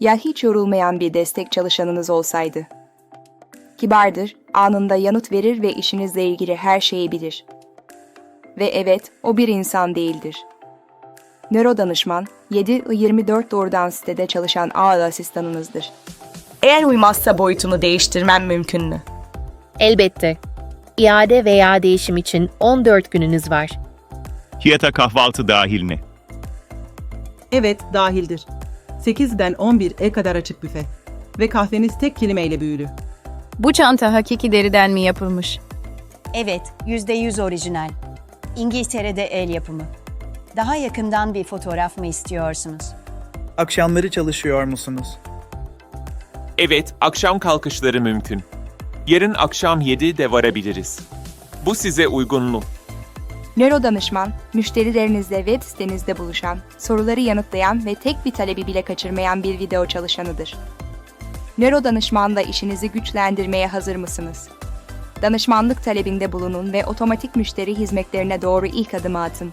Ya hiç yorulmayan bir destek çalışanınız olsaydı? Kibardır, anında yanıt verir ve işinizle ilgili her şeyi bilir. Ve evet, o bir insan değildir. Nöro danışman, 7-24 doğrudan sitede çalışan ağ asistanınızdır. Eğer uymazsa boyutunu değiştirmem mümkün mü? Elbette. İade veya değişim için 14 gününüz var. Fiyata kahvaltı dahil mi? Evet, dahildir. 8'den 11'e kadar açık büfe. Ve kahveniz tek kelimeyle büyülü. Bu çanta hakiki deriden mi yapılmış? Evet, %100 orijinal. İngiltere'de el yapımı. Daha yakından bir fotoğraf mı istiyorsunuz? Akşamları çalışıyor musunuz? Evet, akşam kalkışları mümkün. Yarın akşam 7'de varabiliriz. Bu size uygun mu? Nöro danışman, müşterilerinizle web sitenizde buluşan, soruları yanıtlayan ve tek bir talebi bile kaçırmayan bir video çalışanıdır. Nöro danışmanla işinizi güçlendirmeye hazır mısınız? Danışmanlık talebinde bulunun ve otomatik müşteri hizmetlerine doğru ilk adımı atın.